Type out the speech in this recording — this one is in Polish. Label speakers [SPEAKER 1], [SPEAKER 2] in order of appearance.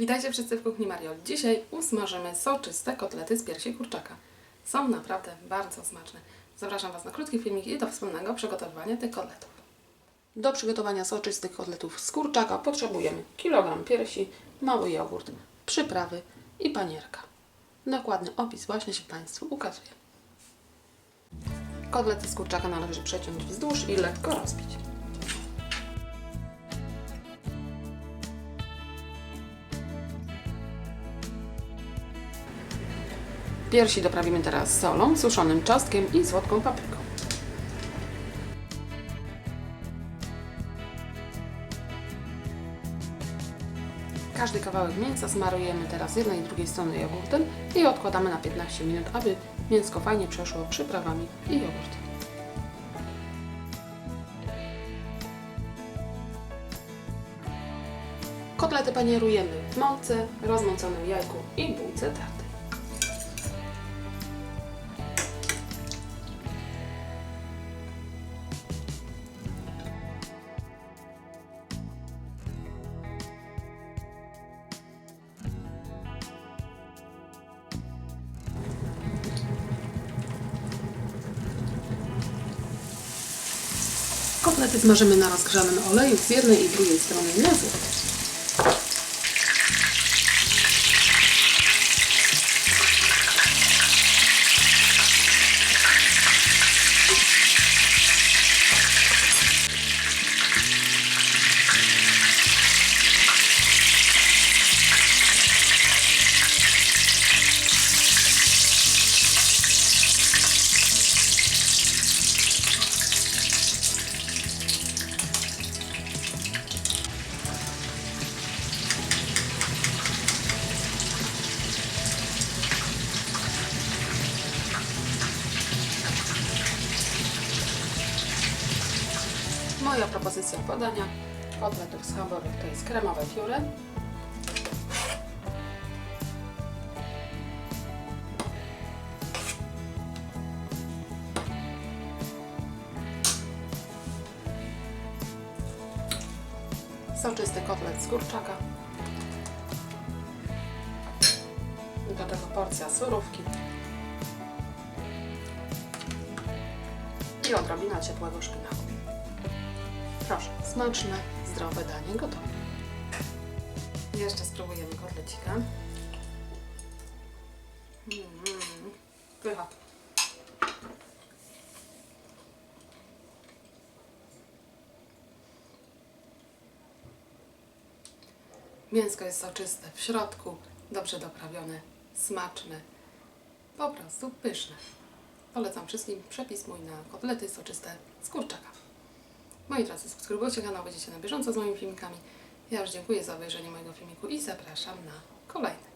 [SPEAKER 1] Witajcie wszyscy w kuchni Marioli. Dzisiaj usmażymy soczyste kotlety z piersi kurczaka. Są naprawdę bardzo smaczne. Zapraszam Was na krótki filmik i do wspólnego przygotowywania tych kotletów. Do przygotowania soczystych kotletów z kurczaka potrzebujemy kilogram piersi, mały jogurt, przyprawy i panierka. Dokładny opis właśnie się Państwu ukazuje. Kotlety z kurczaka należy przeciąć wzdłuż i lekko rozbić. Piersi doprawimy teraz solą, suszonym czosnkiem i słodką papryką. Każdy kawałek mięsa smarujemy teraz z jednej i drugiej strony jogurtem i odkładamy na 15 minut, aby mięsko fajnie przeszło przyprawami i jogurtem. Kotlety panierujemy w mące, rozmąconym jajku i bułce tartej. Kotlety smażymy na rozgrzanym oleju z jednej i drugiej strony na. Moja propozycja podania kotletów schabowych to jest kremowe fiure. Soczysty kotlet z kurczaka. Do tego porcja surówki. I odrobina ciepłego szpinaku. Proszę, smaczne, zdrowe danie gotowe. Jeszcze spróbujemy kotlecika. Mm, pycha. Mięsko jest soczyste w środku, dobrze doprawione, smaczne, po prostu pyszne. Polecam wszystkim przepis mój na kotlety soczyste z kurczaka. Moi drodzy, subskrybujcie kanał, będziecie na bieżąco z moimi filmikami. Ja już dziękuję za obejrzenie mojego filmiku i zapraszam na kolejny.